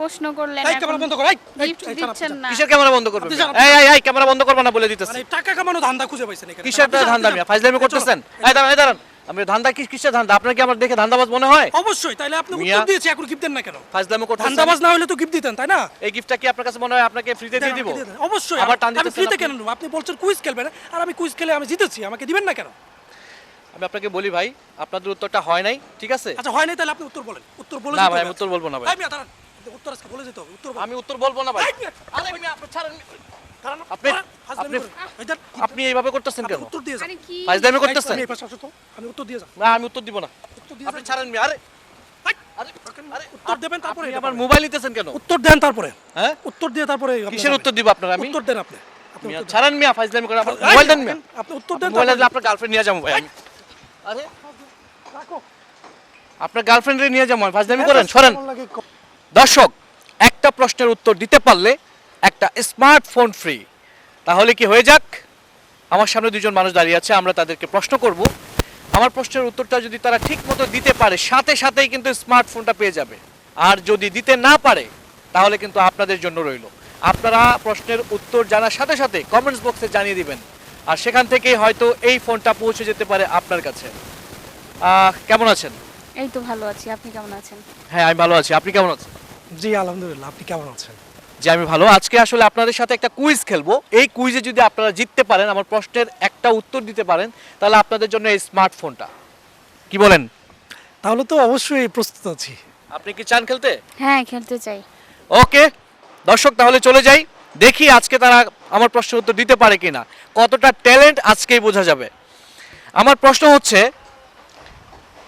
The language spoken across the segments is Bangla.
প্রশ্ন করলেন এই ক্যামেরা বন্ধ কর এই এই, gift এই, ছাড়, দিচ্ছেন না। কিসের ক্যামেরা বন্ধ করবে? আপনি মিয়া? জান- এই এই এই ক্যামেরা বন্ধ করবে না বলে দিতেছি। মানে টাকা কামানো ধান্দা খুঁজে পাইছেন এখানে। কিসের ধান্দা মিয়া? যান। করতেছেন? এই দাঁড়ান এই দাঁড়ান। আপনি ধান্দা কি কিসের ধান্দা? আপনার কি আমার দেখে ধান্দাবাজ মনে হয়? অবশ্যই তাইলে আপনি উত্তর দিয়েছি এখন গিফট দেন না কেন? ফাইজলামি করতেছেন। ধান্দাবাজ না হলে তো গিফট দিতেন তাই না? এই গিফটটা কি আপনার কাছে মনে হয় আপনাকে ফ্রিতে দিয়ে দিব? আমাকে দিয়ে দেন। অবশ্যই আবার টান আমি দিতেছেন ফ্রিতে কেন আপনি? বলছেন কুইজ খেলবেন আর আমি কুইজ খেলে আমি জিতেছি আমাকে দিবেন না কেন? আমি আপনাকে বলি ভাই আপনাদের উত্তরটা হয় নাই ঠিক আছে? আচ্ছা হয় নাই তাহলে আপনি উত্তর বলেন। উত্তর বলে না ভাই আমি উত্তর বলব না ভাই। উত্তর আজকে বলে যেতে হবে উত্তর আমি উত্তর বলব না ভাই। আরে আপনি ছাড়েন। আপনি- এইভাবে করতেছেন কেন? উত্তর দিয়ে যান। আরে কি? ফাইজলামি করতেছেন? আমি পাশে তো, আমি উত্তর দিয়ে যান না আমি উত্তর দিব না। উত্তর দিয়ে আপনি। ছাড়েন আরে এই, আরে আরে উত্তর দেবেন তারপরে আপনি এটা আমার বলেন। মোবাইল নিতেছেন কেন? উত্তর দেন তারপরে। হ্যাঁ? উত্তর দিয়ে তারপরে কিসের উত্তর দিব আপনার আমি? উত্তর দেন আপনি। আপনি মিয়া, উত্তর দেন। ছাড়েন মিয়া ফাইজলামি করে মোবাইল দেন মিয়া। আপনি উত্তর দেন মোবাইল তারপরে- আপনার গার্লফ্রেন্ড নিয়ে যাব ভাই আমি। আরে রাখো। আপনার গার্লফ্রেন্ডে নিয়ে যাব ফাইজলামি করেন সরেন। দর্শক একটা প্রশ্নের উত্তর দিতে পারলে একটা স্মার্টফোন ফ্রি তাহলে কি হয়ে যাক? আমার সামনে দুজন মানুষ দাঁড়িয়ে আছে আমরা তাদেরকে প্রশ্ন করব। আমার প্রশ্নের উত্তরটা যদি তারা ঠিক মতো দিতে পারে সাথে সাথেই কিন্তু স্মার্টফোনটা পেয়ে যাবে। আর যদি দিতে না পারে তাহলে কিন্তু আপনাদের জন্য রইল। আপনারা প্রশ্নের উত্তর জানার সাথে সাথে কমেন্টস বক্সে জানিয়ে দিবেন। আর সেখান থেকেই হয়তো এই ফোনটা পৌঁছে যেতে পারে আপনার কাছে। কেমন আছেন? এই তো ভালো আছি আপনি কেমন আছেন? হ্যাঁ আমি ভালো আছি। আপনি কেমন আছেন? জি আলহামদুলিল্লাহ আপনি কেমন আছেন? যে আমি ভালো। আজকে আসলে আপনাদের সাথে একটা কুইজ খেলব। এই কুইজে যদি আপনারা জিততে পারেন আমার প্রশ্নের একটা উত্তর দিতে পারেন তাহলে আপনাদের জন্য এই স্মার্টফোনটা কি বলেন? তাহলে তো অবশ্যই প্রস্তুত আছি। আপনি কি চান খেলতে? হ্যাঁ খেলতে চাই। ওকে দর্শক তাহলে চলে যাই। দেখি আজকে তারা আমার প্রশ্নের উত্তর দিতে পারে কিনা। কতটা ট্যালেন্ট আজকেই বোঝা যাবে। আমার প্রশ্ন হচ্ছে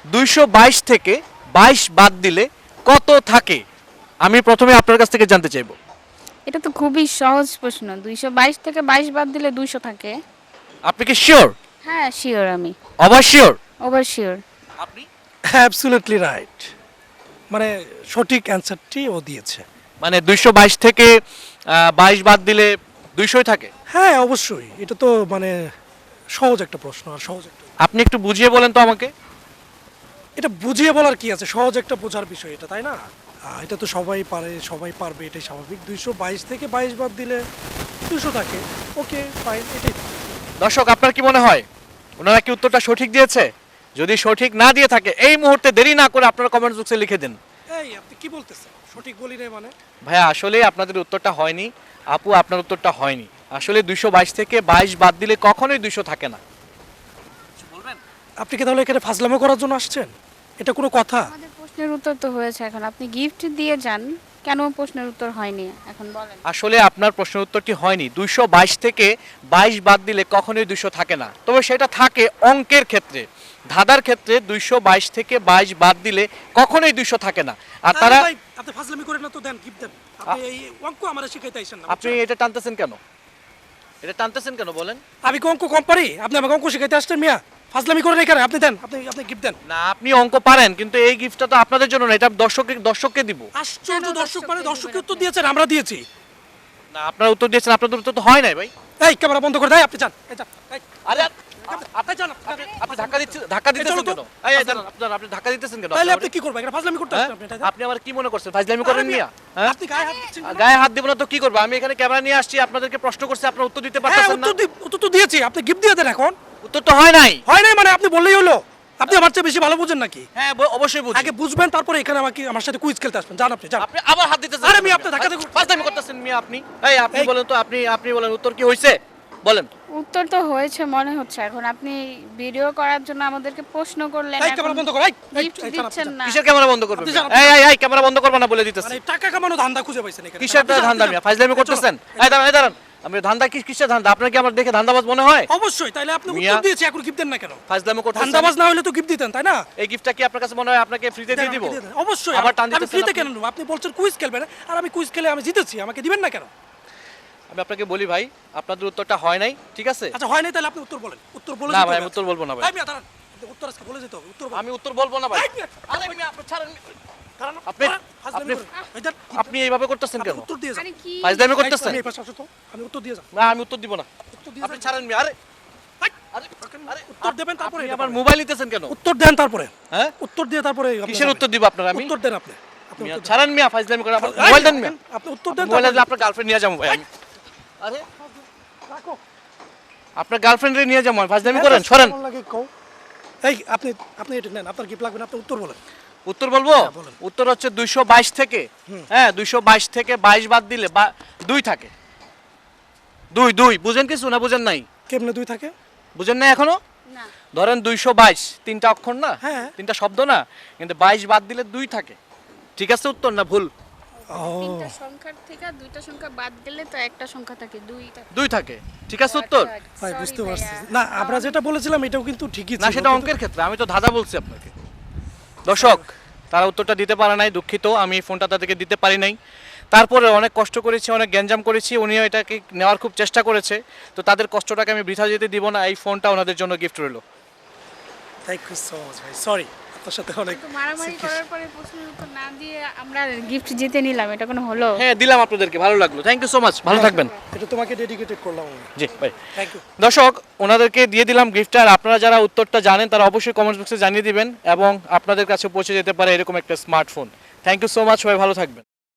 দুইশো বাইশ থেকে বাইশ বাদ দিলে কত থাকে? আমি প্রথমে আপনার কাছ থেকে জানতে চাইব। এটা তো খুবই সহজ প্রশ্ন। দুইশো বাইশ থেকে বাইশ বাদ দিলে দুইশো থাকে। আপনি কি শিওর? হ্যাঁ শিওর আমি। Over sure? Over sure. আপনি? অ্যাবসলিউটলি রাইট মানে সঠিক অ্যান্সারটি ও দিয়েছে। মানে দুইশো বাইশ থেকে বাইশ বাদ দিলে দুইশোই থাকে? হ্যাঁ অবশ্যই। এটা তো মানে সহজ একটা প্রশ্ন আর সহজ একটা। আপনি একটু বুঝিয়ে বলেন তো আমাকে। এটা বুঝিয়ে বলার কি আছে? সহজ একটা বোঝার বিষয় এটা তাই না? এটা তো সবাই পারে সবাই পারবে এটাই স্বাভাবিক। দুইশো বাইশ থেকে বাইশ বাদ দিলে দুশো থাকে। ওকে ফাইন এটাই দর্শক আপনার কি মনে হয়? ওনারা কি উত্তরটা সঠিক দিয়েছে? যদি সঠিক না দিয়ে থাকে এই মুহূর্তে দেরি না করে আপনার কমেন্ট বক্সে লিখে দিন। এই আপনি কি বলতেছেন? সঠিক বলি নাই মানে? ভাইয়া আসলে আপনাদের উত্তরটা হয়নি। আপু আপনার উত্তরটা হয়নি। আসলে দুইশো বাইশ থেকে বাইশ বাদ দিলে কখনোই দুইশো থাকে না। আপনি কি তাহলে এখানে ফাজলামো করার জন্য আসছেন? এটা কোনো কথা? আমাদের প্রশ্নের উত্তর তো হয়েছে এখন। আপনি গিফট দিয়ে যান। কেন প্রশ্নের উত্তর হয়নি? এখন বলেন। আসলে আপনার প্রশ্নের উত্তরটি হয়নি। দুইশো বাইশ থেকে বাইশ বাদ দিলে কখনোই দুইশো থাকে না। তবে সেটা থাকে অঙ্কের ক্ষেত্রে। ধাঁধার ক্ষেত্রে দুইশো বাইশ থেকে বাইশ বাদ দিলে কখনোই দুইশো থাকে না। আর তারা আপনি ফাজলামি করেন না তো দেন গিফট দেন। আপনি এই অঙ্ক আমার শিখাইতে আইছেন না আপনি এটা টানতেছেন কেন? এটা টানতেছেন কেন বলেন? আমি কি অঙ্ক কম পারি? আপনি আমাকে অঙ্ক শিখাইতে আসছেন মিয়া? ফাজলামি করেন এখানে আপনি দেন আপনি আপনি গিফট দেন। না আপনি অঙ্ক পারেন কিন্তু এই গিফটটা তো আপনাদের জন্য না এটা দর্শককে দর্শককে দিব। আশ্চর্য দর্শক মানে দর্শককে উত্তর দিয়েছেন আমরা দিয়েছি। না আপনারা উত্তর দিয়েছেন আপনাদের উত্তর তো হয় নাই ভাই। এই ক্যামেরা বন্ধ করে দেয় আপনি যান আরে আপনি যান আপনি- ধাক্কা দিচ্ছেন ধাক্কা দিতেছেন কেন? এই, এই, দাঁড়ান, দাঁড়ান, আপনি ধাক্কা দিতেছেন কেন? তাহলে আপনি আপনি কি করবেন? এখানে ফাজলামি করতে হ্যাঁ? আপনি এটা আপনি আমার কি মনে করছেন? ফাজলামি করেন আরে মিয়া হ্যাঁ? আপনি গায়ে হাত দিচ্ছেন গায়ে হাত দিব না তো কি করব? আমি এখানে ক্যামেরা নিয়ে আসছি আপনাদেরকে প্রশ্ন করছি আপনারা উত্তর দিতে হ্যাঁ পারতেছেন না। উত্তর উত্তর তো দিয়েছি আপনি গিফট দিয়ে দেন এখন। উত্তর তো হয় নাই। হয় নাই মানে আপনি বললেই হলো। আপনি আমার চেয়ে বেশি ভালো বুঝেন নাকি? হ্যাঁ অবশ্যই বুঝি। আগে বুঝবেন তারপরে এখানে আমাকে আমার সাথে কুইজ খেলতে আসবেন। জান আপনি যান। আপনি আবার হাত দিতেছেন আরে মিয়া, আপনি ধাক্কা দিয়ে- ফাজলামি করতেছেন মিয়া আপনি। এই আপনি বলেন তো আপনি আপনি বলেন উত্তর কি হয়েছে বলেন। উত্তর তো হয়েছে মনে হচ্ছে। এখন আপনি ভিডিও করার জন্য আমাদেরকে প্রশ্ন করলেন এই ক্যামেরা বন্ধ কর। এই, দিচ্ছেন না। কিসের ক্যামেরা বন্ধ করবেন এই এই এই ক্যামেরা বন্ধ করবে না বলে যান। দিতেছি। মানে টাকা কামানো ধান্দা খুঁজে পাইছেন এখানে। কিসের ধান্দা মিয়া। ফাজলামি করতেছেন। এই দাঁড়ান এই দাঁড়ান। আমি ধান্দা কি কিসের ধান্দা? আপনার কি আমার দেখে ধান্দাবাজ মনে হয়? অবশ্যই তাইলে আপনি উত্তর দিয়েছি এখন গিফট দেন না কেন? ফাজলামি ধান্দাবাজ না হলে তো গিফট দিতেন তাই না? এই গিফটটা কি আপনার কাছে মনে হয় আপনাকে ফ্রিতে দিয়ে দিব। অবশ্যই টান ফ্রিতে কেন নেব? আপনি বলছেন কুইজ খেলবেন আর আমি কুইজ খেলে আমি জিতেছি আমাকে দিবেন না কেন? আমি আপনাকে বলি ভাই আপনাদের উত্তরটা হয় নাই ঠিক আছে? আচ্ছা হয় নাই তাহলে আপনি উত্তর বলেন। উত্তর বলে না ভাই আমি উত্তর বলব না ভাই। উত্তর আজকে বলে যেতে হবে উত্তর আমি উত্তর বলব না ভাই। আরে আপনি ছাড়েন আপনি- আপনি- আপনি এইভাবে করতেছেন কেন? উত্তর দিয়ে যান। আরে কি? ফাজলামি এই, করতেছেন? আমি এই পাশে আসো তো, আমি উত্তর দিয়ে যান না আমি উত্তর দিব না। উত্তর দিয়ে আপনি ছাড়েন মিয়া আরে। আরে আরে উত্তর দেবেন তারপরে বলেন। মোবাইল নিতেছেন কেন? উত্তর দেন তারপরে। হ্যাঁ? উত্তর দিয়ে তারপরে কিসের উত্তর দিব আপনার আমি? উত্তর দেন আপনি। ছাড়েন মিয়া ফাইজলামি করে আমার মোবাইল দেন মিয়া আপনি উত্তর দেন মোবাইল আপনার গার্লফ্রেন্ড নিয়ে যাব ভাই আমি। আরে। রাখো। আপনার গার্লফ্রেন্ডে নিয়ে যাব ফাইজলামি হ্যাঁ, করেন সরেন। এই আপনি আপনি এটা নেন আপনার গিফট লাগবে না আপনি উত্তর বলেন। উত্তর বলব? হ্যাঁ, উত্তর হচ্ছে দুইশো বাইশ থেকে। হ্যাঁ দুইশো বাইশ থেকে বাইশ বাদ দিলে বা দুই থাকে। দুই দুই। বুঝেন কিছু না বুঝেন নাই? কেমনে দুই থাকে? বুঝেন নাই এখনও? ধরেন দুইশো বাইশ তিনটা অক্ষর না? হ্যাঁ। তিনটা শব্দ না? কিন্তু বাইশ বাদ দিলে দুই থাকে। ঠিক আছে উত্তর না ভুল? তিনটা সংখ্যার থেকে দুইটা সংখ্যা বাদ দিলে তো একটা সংখ্যা থাকে দুইটা দুই থাকে। ঠিক আছে উত্তর? ভাই বুঝতে পারছি। না আমরা যেটা বলেছিলাম এটাও কিন্তু ঠিকই না সেটা অঙ্কের ক্ষেত্রে। আমি তো ধাঁধা বলছি আপনাকে। দর্শক, তারা উত্তরটা দিতে পারে নাই, দুঃখিত, আমি ফোনটা তাদেরকে দিতে পারি নাই। তারপরে অনেক কষ্ট করেছি, অনেক গ্যাঞ্জাম করেছি, উনিও এটাকে নেওয়ার খুব চেষ্টা করেছে। তো তাদের কষ্টটাকে আমি বৃথা যেতে দিব না, এই ফোনটা ওনাদের জন্য গিফট রইল। থ্যাংক ইউ সো মাচ ভাই। সরি আপনার সাথে অনেক মারামারি করার পরে প্রশ্নের উত্তর না দিয়ে আমরা গিফট জিতে নিলাম এটা কোনো হলো? হ্যাঁ দিলাম আপনাদেরকে ভালো লাগল। থ্যাংক ইউ সো মাচ ভালো থাকবেন। এটা তোমাকে ডেডিকেটেড করলাম জি ভাই থ্যাংক ইউ দর্শক ওনাদেরকে দিয়ে দিলাম গিফট আর আপনারা যারা উত্তরটা জানেন তারা অবশ্যই কমেন্ট বক্সে জানিয়ে দিবেন এবং আপনাদের কাছে পৌঁছে যেতে পারে এরকম একটা smartphone thank you so much সবাই ভালো থাকবেন।